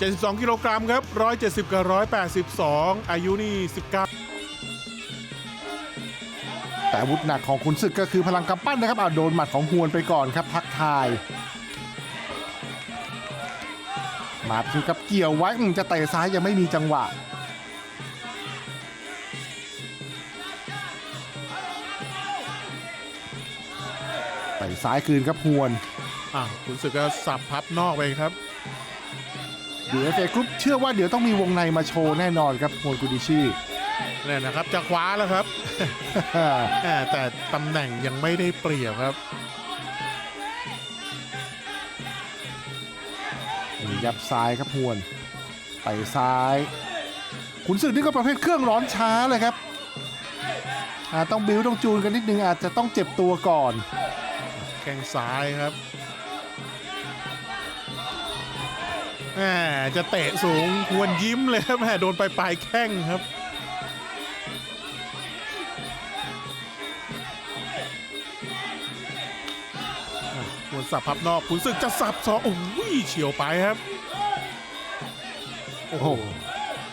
72 กิโลกรัมครับ 170 กับ 182 อายุนี่ 19 แต่อาวุธหนักของขุนศึกก็คือพลังกำปั้นนะครับอ่าโดนหมัดของฮวนไปก่อนครับทักทายมาถึงกับเกี่ยวไว้อืมจะเตะซ้ายยังไม่มีจังหวะไปซ้ายคืนครับฮวนอะคุณศึกก็สับพับนอกไปครับ เดี๋ยวเอฟเอกรุ๊ปเชื่อว่าเดี๋ยวต้องมีวงในมาโชว์แน่นอนครับฮวนกุดิชิเนี่ยนะครับจะคว้าแล้วครับแหม่แต่ตำแหน่งยังไม่ได้เปรียบครับนี่ยับซ้ายครับฮวนไปซ้ายขุนศึกนี่ก็ประเภทเครื่องร้อนช้าเลยครับอาต้องบิวต้องจูนกันนิดนึงอาจจะต้องเจ็บตัวก่อน แข้งซ้ายครับ จะเตะสูงควรยิ้มเลยครับแหมโดนไปปลายแข้งครับอะควรสับพับนอกขุนศึกจะสับสองโอ้ยเฉียวไปครับ โอ้โอ้โหโห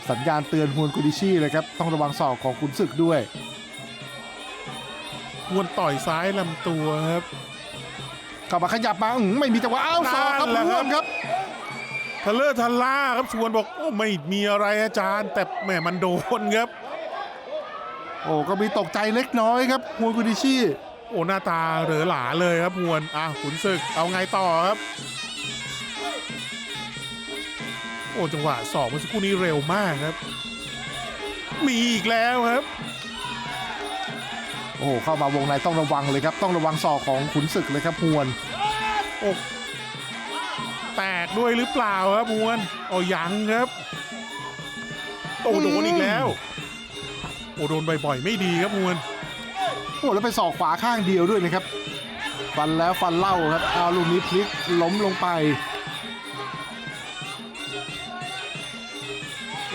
สัญญาณเตือนฮวนกุดิชิเลยครับ ต้องระวังศอกของขุนศึกด้วยควรต่อยซ้ายลำตัวครับกลับมาขยับมาอื้อหือไม่มีจังหวะอ้าวศอกครับนั่นแหละร่วงครับ ทะเลอร์ทะล่าครับชวนบอกโอ้ไม่มีอะไรอาจารย์ แต่แหมมันโดนครับโอ้ก็มีตกใจเล็กน้อยครับฮวนกุดิชิโอ้หน้าตาเหลอหลาเลยครับฮวนอะขุนศึกเอาไงต่อครับโอ้จังหวะสอบเมื่อสักครู่นี้เร็วมากครับ มีอีกแล้วครับ โอ้โหเข้ามาวงในต้องระวังเลยครับ ต้องระวังศอกของขุนศึกเลยครับฮวนโอ้ แตกด้วยหรือเปล่าครับฮวนโอ้ยังครับโอ้โดนอีกแล้วโอ้โดนบ่อยๆไม่ดีครับฮวนโอ้แล้วไปศอกขวาข้างเดียวด้วยนะครับ ฟันแล้วฟันเล่าครับเอาลูกนี้พลิกล้มลงไป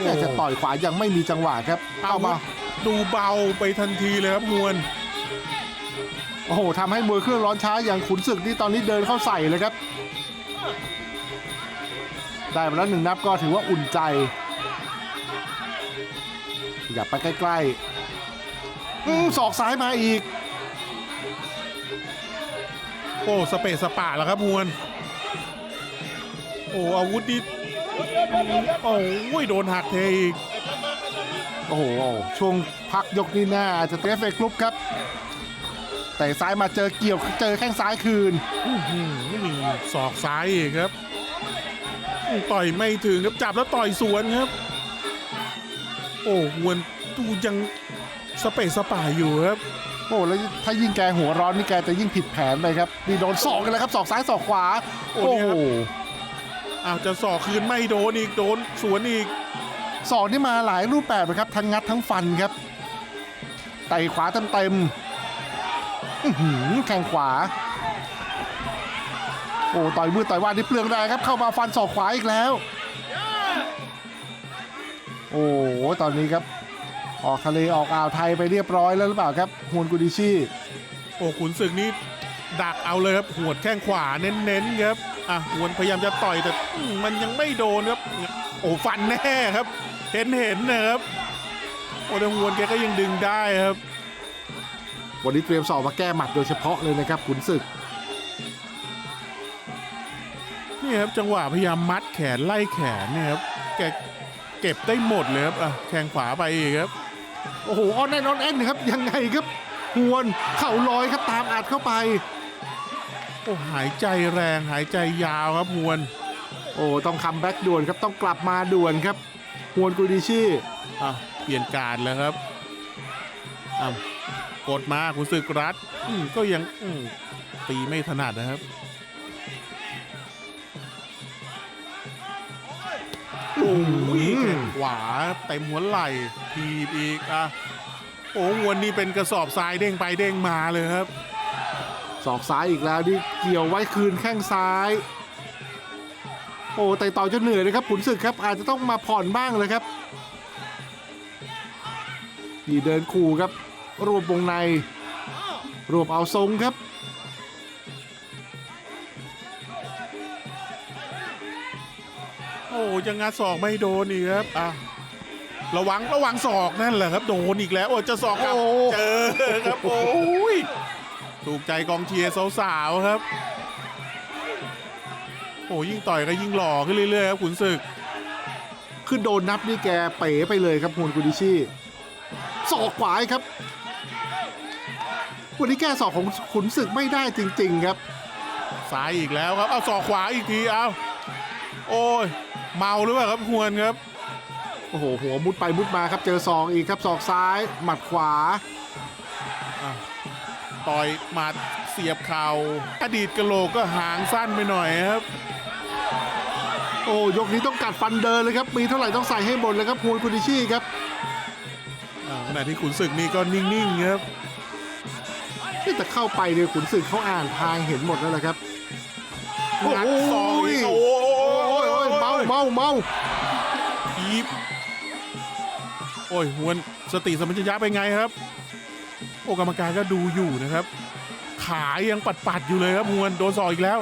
แต่จะต่อยขวายังไม่มีจังหวะครับเอาเอามามาดูเบาไปทันทีเลยครับฮวนโอ้โหทำให้มวยเครื่องร้อนช้าอย่างขุนศึกนี่ตอนนี้เดินเข้าใส่เลยครับ ได้มาแล้วหนึ่งนับก็ถือว่าอุ่นใจอย่าไปใกล้ๆอืมศอกซ้ายมาอีก โอ้สเปซสปะแล้วครับฮวนโอ้อาวุธนี่โอ้ยโดนหักเทอีกโอ้โหช่วงพักยกนี่หน้าจะเตะเฟกลุปครับแต่ซ้ายมาเจอเกี่ยวเจอแข้งซ้ายคืนอื้อหือมีศอกซ้ายอีกครับอื้อ ต่อยไม่ถึงครับจับแล้วต่อยสวนครับ โอ้ฮวนดูยังสเปซสปะอยู่ครับโอ้แล้วถ้ายิ่งแกหัวร้อนนี่แกจะยิ่งผิดแผนไปครับนี่โดนศอกกันแล้วครับศอกซ้ายศอกขวา โอ้โอ้เนี่ยโหครับอ้าวจะศอกคืนไม่โดนอีกโดนสวนอีกศอกนี่มาหลายรูปแบบเลยครับ ทั้งงัดทั้งฟันครับไต่ขวาเต็มเต็มๆอื้อหือแข้งขวา โอ้ต่อยมือต่อยว่านี่เปลืองแรงครับเข้ามาฟันศอกขวาอีกแล้ว โอ้โหตอนนี้ครับ ออกทะเลออกอ่าวไทยไปเรียบร้อยแล้วหรือเปล่าครับฮวนกุดิชิโอ้ขุนศึกนี่ดักเอาเลยครับหวดแข้งขวาเน้นๆครับอะหวนพยายามจะต่อยแต่อืมมันยังไม่โดนครับ โอ้ฟันแน่ครับ เห็นเห็นๆนะครับโอ้แต่หวนแกก็ยังดึงได้ครับ วันนี้เตรียมสอบมาแก้หมัดโดยเฉพาะเลยนะครับขุนศึก นี่ยครับจังหวะพยายามมัดแขนไล่แขนเนี่ยครับแกเก็บได้หมดเลยครับอะแข้งขวาไปอีกครับโอ้โหออนแอนออนแอนครับยังไงครับหวนเข่าลอยครับตามอัดเข้าไปโอ้หายใจแรงหายใจยาวครับหวน โอ้ต้องคัมแบ็กด่วนครับต้องกลับมาด่วนครับฮวนกุดิชิอะเปลี่ยนการแล้วครับอะกดมาขุนศึกรัดก็ยังตีไม่ถนัดนะครับ โอ้ยแข้งขวาเต็มหัวไหล่ทีบอีกอะโอ้วันนี้เป็นกระสอบทรายเด้งไปเด้งมาเลยครับศอกซ้ายอีกแล้วที่เกี่ยวไว้คืนแข้งซ้าย โอ้แต่ต่อจนเหนื่อยเลยครับขุนศึกครับ อาจจะต้องมาผ่อนบ้างเลยครับดีเดินคู่ครับ รวบวงใน รวบเอาทรงครับ ยังงัดศอกไม่โดนอีกครับอะระวังระวังศอกนั่นแหละครับโดนอีกแล้วโอ้จะศอกกลับโอ้เจอครับโอ้ยถูกใจกองเชียร์สาวๆครับ โอ้ยิ่งต่อยก็ยิ่งหล่อขึ้นเรื่อยๆครับขุนศึกคือโดนนับนี่แกเป๋ไปเลยครับฮวนกุดิชิศอกขวาอีกครับวันนี้แก้ศอกของขุนศึกไม่ได้จริง ๆ ครับซ้ายอีกแล้วครับเอาศอกขวาอีกทีเอาโอ้ย เมาหรือเปล่าครับฮวนครับ โอ้โหหัวมุดไปมุดมาครับเจอศอกอีกครับศอกซ้าย หมัดขวาต่อยหมัดเสียบเข่าอดีตกะโหลกก็หางสั้นไปหน่อยครับ โอ้ยกนี้ต้องกัดฟันเดินเลยครับมีเท่าไหร่ต้องใส่ให้หมดเลยครับฮวนกุดิชิครับอ่าขณะที่ขุนศึกนี่ก็นิ่งๆครับที่จะเข้าไปเนี่ยขุนศึกเขาอ่านทางเห็นหมดแล้วแหละครับ งัดศอกอีกโอ้โอ้ยโอ้ย เมาเมาเมาทีบโอ้ยฮวนสติสมปชัญญะไปไงครับ โอ้กรรมการก็ดูอยู่นะครับ ขายังปัดๆอยู่เลยครับฮวนโดนศอกอีกแล้ว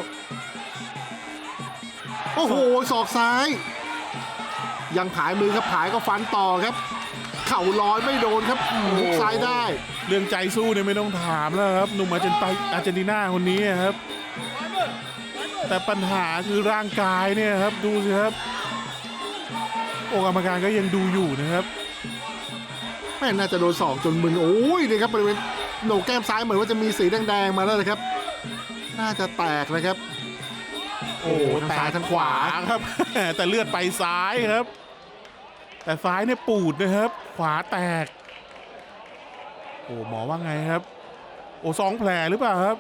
โอ้โหศอกซ้าย ยังผายมือครับผายก็ฟันต่อครับ เข่าลอยไม่โดนครับหุกซ้ายได้ เรื่องใจสู้เนี่ยไม่ต้องถามแล้วครับหนุ่มอาร์เจนไตอาร์เจนตินาคนนี้ครับ แต่ปัญหาคือร่างกายเนี่ยครับดูสิครับโอ้กรรมการก็ยังดูอยู่นะครับแม่น่าจะโดนสองจนมึนโอ้ยนี่ครับบริเวณโหนกแก้มซ้ายเหมือนว่าจะมีสีแดงๆมาแล้วนะครับ น่าจะแตกนะครับ โอ้โหทั้งซ้ายทั้งขวาครับ แต่เลือดไปซ้ายครับ แต่ซ้ายเนี่ยปูดนะครับ ขวาแตก โอ้หมอว่าไงครับ โอ้สองแผลหรือเปล่าครับ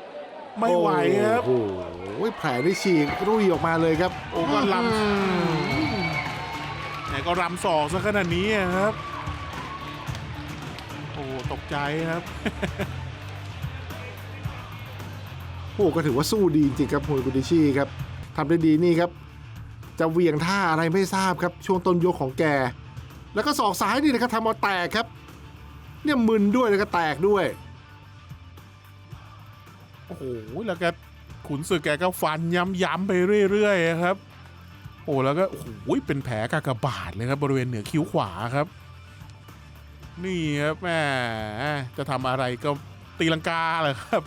ไม่ไหวครับโอ้โหแผลได้ฉีกรุ่ยออกมาเลยครับ โอ้ก็ลำอืมไหนก็รำศอกซะขนาดนี้อะครับ โอ้ตกใจครับโอ้ก็ถือว่าสู้ดีจริงๆครับฮุยกุดิชิครับทำได้ดีนี่ครับ จะเหวี่ยงท่าอะไรไม่ทราบครับ ช่วงต้นยกของแก แล้วก็ศอกซ้ายนี่นะครับทำเอาแตกครับ เนี่ยมึนด้วยแล้วก็แตกด้วย โอ้โหแล้วแก ขุนศึกแกก็ฟันย้ำๆไปเรื่อยๆครับ โอ้แล้วก็โอ้ยเป็นแผลกากบาดเลยครับบริเวณเหนือคิ้วขวาครับ นี่ครับแม่จะทำอะไรก็ตีลังกาเลยครับ